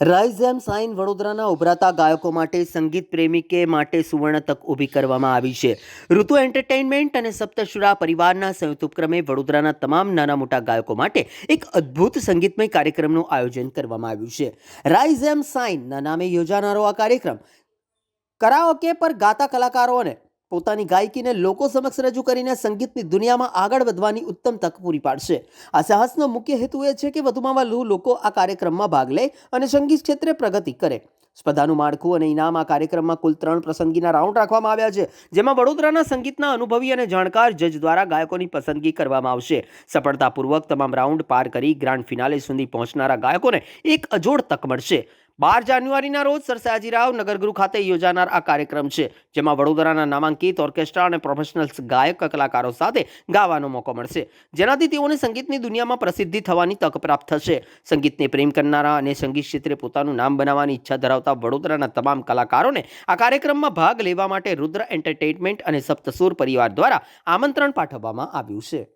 Rise એમ sign વડોદરાના ઉભરાતા ગાયકો માટે સંગીત પ્રેમિકે માટે સુવર્ણ તક ઊભી કરવામાં આવી છે. ઋતુ એન્ટરટેઇનમેન્ટ અને સપ્તશુરા પરિવારના સંયુક્ત ઉપક્રમે વડોદરાના તમામ નાના મોટા ગાયકો માટે એક અદ્ભુત સંગીતમય કાર્યક્રમનું આયોજન કરવામાં આવ્યું છે. રાઇઝ એમ સાઇનના નામે યોજાનારો આ કાર્યક્રમ કરાઓકે પર ગાતા કલાકારોને પોતાની ગાયકીને લોકો સમક્ષ રજૂ કરીને સંગીતની દુનિયામાં આગળ વધવાની ઉત્તમ તક પૂરી પાડશે. આ સાહસનો મુખ્ય હેતુ એ છે કે વધુમાં વધુ લોકો આ કાર્યક્રમમાં ભાગ લે અને સંગીત ક્ષેત્રે પ્રગતિ કરે. સ્પર્ધાનું માળખું અને ઇનામ આ કાર્યક્રમમાં કુલ ત્રણ પસંદગીના રાઉન્ડ રાખવામાં આવ્યા છે, જેમાં વડોદરાના સંગીતના અનુભવી અને જાણકાર જજ દ્વારા ગાયકોની પસંદગી કરવામાં આવશે. સફળતાપૂર્વક તમામ રાઉન્ડ પાર કરી ગ્રાન્ડ ફિનાલે સુધી પહોંચનારા ગાયકોને એક અજોડ તક મળશે. બાર જાન્યુઆરીના રોજ સર સયાજીરાવ નગરગૃહ ખાતે યોજાનાર આ કાર્યક્રમ છે, જેમાં વડોદરાના નામાંકિત ઓર્કેસ્ટ્રા અને પ્રોફેશનલ્સ ગાયક, કલાકારો સાથે ગાવાનો મોકો મળશે. જેનાથી તેઓને સંગીતની દુનિયામાં પ્રસિદ્ધિ થવાની તક પ્રાપ્ત થશે. સંગીતને પ્રેમ કરનારા અને સંગીત ક્ષેત્રે પોતાનું નામ બનાવવાની ઈચ્છા ધરાવતા વડોદરાના તમામ કલાકારોને આ કાર્યક્રમમાં ભાગ લેવા માટે રુદ્ર એન્ટરટેઇનમેન્ટ અને સપ્તસુર પરિવાર દ્વારા આમંત્રણ પાઠવવામાં આવ્યું છે.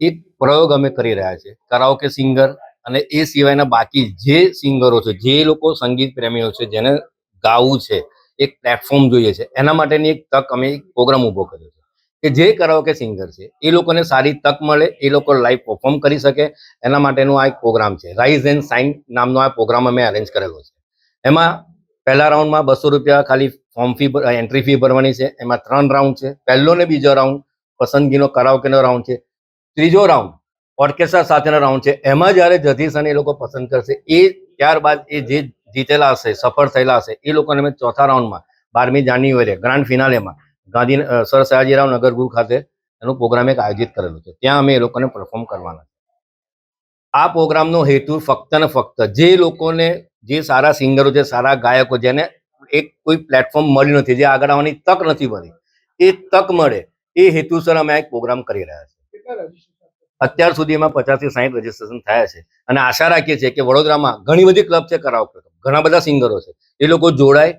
એક પ્રયોગ અમે કરી રહ્યા છે કરાઓકે સિંગર અને એ સિવાયના બાકી જે સિંગરો છે, જે લોકો સંગીત પ્રેમીઓ છે, જેને ગાવું છે, એક પ્લેટફોર્મ જોઈએ છે, એના માટેની એક તક અમે એક પ્રોગ્રામ ઊભો કર્યો છે. કે જે કરાઓકે સિંગર છે, એ લોકોને સારી તક મળે, એ લોકો લાઈવ પરફોર્મ કરી શકે, એના માટેનું આ એક પ્રોગ્રામ છે. રાઇઝ એન્ડ સાઇન નામનો આ પ્રોગ્રામ અમે અરેન્જ કરેલો છે. એમાં પહેલા રાઉન્ડમાં બસો રૂપિયા ખાલી ફોર્મ ફી એન્ટ્રી ફી ભરવાની છે, એમાં ત્રણ રાઉન્ડ છે પહેલો ને બીજો રાઉન્ડ પસંદગીનો કરાઓકેનો રાઉન્ડ છે. ત્રીજો રાઉન્ડ ઓર્કેસ્ટ્રા સાથેનો રાઉન્ડ છે. એમાં જ્યારે જજીસ અને એ લોકો પસંદ કરશે, એ ત્યારબાદ એ જે જીતેલા હશે, સફળ થયેલા હશે, એ લોકોને અમે ચોથા રાઉન્ડમાં, બારમી જાન્યુઆરીએ, ગ્રાન્ડ ફિનાલેમાં, ગાંધી સર સયાજીરાવ નગરગુરુ ખાતે એનું પ્રોગ્રામ એક આયોજિત કરેલો છે. ત્યાં અમે એ લોકોને પરફોર્મ કરવાના છે. આ પ્રોગ્રામનો હેતુ ફક્ત ને ફક્ત જે લોકોને, જે સારા સિંગરો છે, સારા ગાયકો જેને એક કોઈ પ્લેટફોર્મ મળ્યું નથી, જે આગળ આવવાની તક નથી મળી, એ તક મળે, એ હેતુસર અમે એક પ્રોગ્રામ કરી રહ્યા છીએ. અત્યાર સુધી એમાં પચાસથી સાહીઠ રજીસ્ટ્રેશન થયા છે. અને આશા રાખીએ છીએ કે વડોદરામાં ઘણી બધી ક્લબ છે કરાઓકે ઘણા બધા સિંગરો છે. એ લોકો જોડાય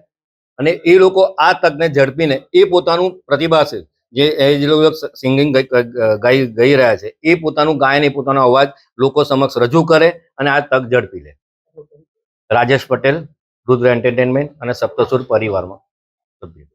અને એ લોકો આ તકને ઝડપીને એ પોતાનું પ્રતિભા છે, જે જે લોકો સિંગિંગ ગાઈ, ગઈ રહ્યા છે, એ પોતાનું ગાયન, એ પોતાનો અવાજ લોકો સમક્ષ રજૂ કરે અને આ તક ઝડપી લે. રાજેશ પટેલ, રુદ્ર એન્ટરટેનમેન્ટ અને સપ્તસુર પરિવારમાં સભ્ય.